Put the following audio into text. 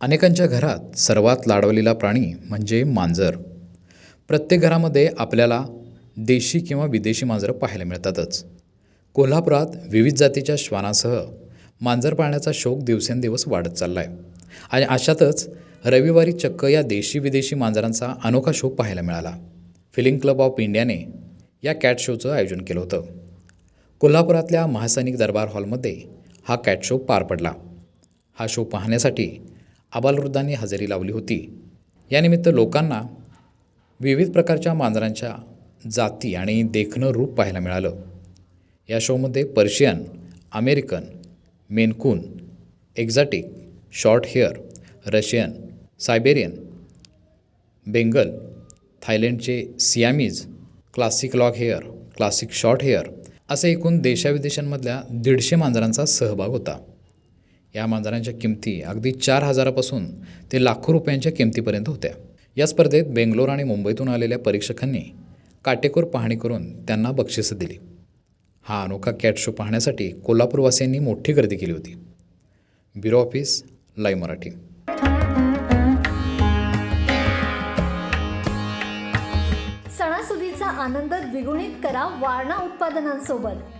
अनेकांच्या घरात सर्वात लाडवलेला प्राणी म्हणजे मांजर. प्रत्येक घरामध्ये आपल्याला देशी किंवा विदेशी मांजरं पाहायला मिळतातच. कोल्हापुरात विविध जातीच्या श्वानासह मांजर पाळण्याचा शौक दिवसेंदिवस वाढत चालला आहे आणि अशातच रविवारी चक्क या देशी विदेशी मांजरांचा अनोखा शो पाहायला मिळाला. फिलिंग क्लब ऑफ इंडियाने या कॅट शोचं आयोजन केलं होतं. कोल्हापुरातल्या महासैनिक दरबार हॉलमध्ये हा कॅट शो पार पडला. हा शो पाहण्यासाठी आबालवृद्धांनी हजेरी लावली होती. यानिमित्त लोकांना विविध प्रकारच्या मांजरांच्या जाती आणि देखणं रूप पाहायला मिळालं. या शोमध्ये Persian American Maine Coon exotic short hair Russian Siberian Bengal थायलंडचे Siamese classic long hair classic short hair असे एकूण देशाविदेशांमधल्या दीडशे मांजरांचा सहभाग होता. या मांजरांच्या किमती अगदी चार हजारापासून ते लाखो रुपयांच्या किमतीपर्यंत होत्या. या स्पर्धेत बेंगलोर आणि मुंबईतून आलेल्या परीक्षकांनी काटेकोर पाहणी करून त्यांना बक्षिसं दिली. हा अनोखा कॅट शो पाहण्यासाठी कोल्हापूरवासियांनी मोठी गर्दी केली होती. Bureau office live Marathi. सणासुदीचा आनंद द्विगुणित करा वारणा उत्पादनांसोबत.